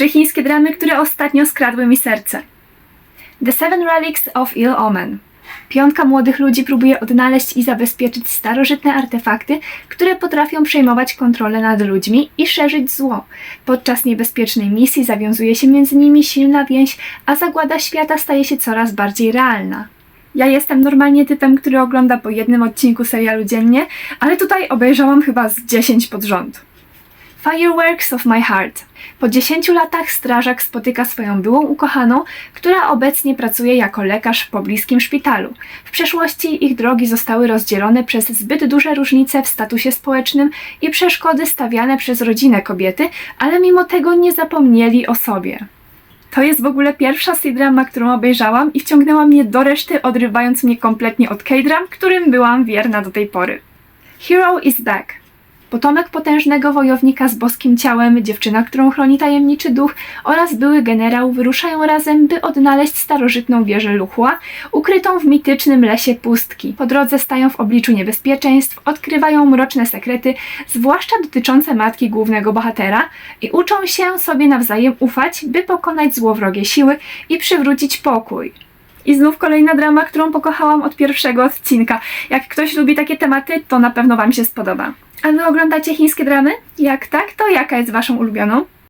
Trzy chińskie dramy, które ostatnio skradły mi serce. The Seven Relics of Ill Omen. Piątka młodych ludzi próbuje odnaleźć i zabezpieczyć starożytne artefakty, które potrafią przejmować kontrolę nad ludźmi i szerzyć zło. Podczas niebezpiecznej misji zawiązuje się między nimi silna więź, a zagłada świata staje się coraz bardziej realna. Ja jestem normalnie typem, który ogląda po jednym odcinku serialu dziennie, ale tutaj obejrzałam chyba z 10 pod rząd. Fireworks of My Heart. Po 10 latach strażak spotyka swoją byłą ukochaną, która obecnie pracuje jako lekarz w pobliskim szpitalu. W przeszłości ich drogi zostały rozdzielone przez zbyt duże różnice w statusie społecznym i przeszkody stawiane przez rodzinę kobiety, ale mimo tego nie zapomnieli o sobie. To jest w ogóle pierwsza C-drama, którą obejrzałam i wciągnęła mnie do reszty, odrywając mnie kompletnie od K-dram, którym byłam wierna do tej pory. Hero is back. Potomek potężnego wojownika z boskim ciałem, dziewczyna, którą chroni tajemniczy duch oraz były generał wyruszają razem, by odnaleźć starożytną wieżę Luchua, ukrytą w mitycznym lesie pustki. Po drodze stają w obliczu niebezpieczeństw, odkrywają mroczne sekrety, zwłaszcza dotyczące matki głównego bohatera i uczą się sobie nawzajem ufać, by pokonać złowrogie siły i przywrócić pokój. I znów kolejna drama, którą pokochałam od pierwszego odcinka. Jak ktoś lubi takie tematy, to na pewno Wam się spodoba. A Wy oglądacie chińskie dramy? Jak tak, to jaka jest Waszą ulubioną?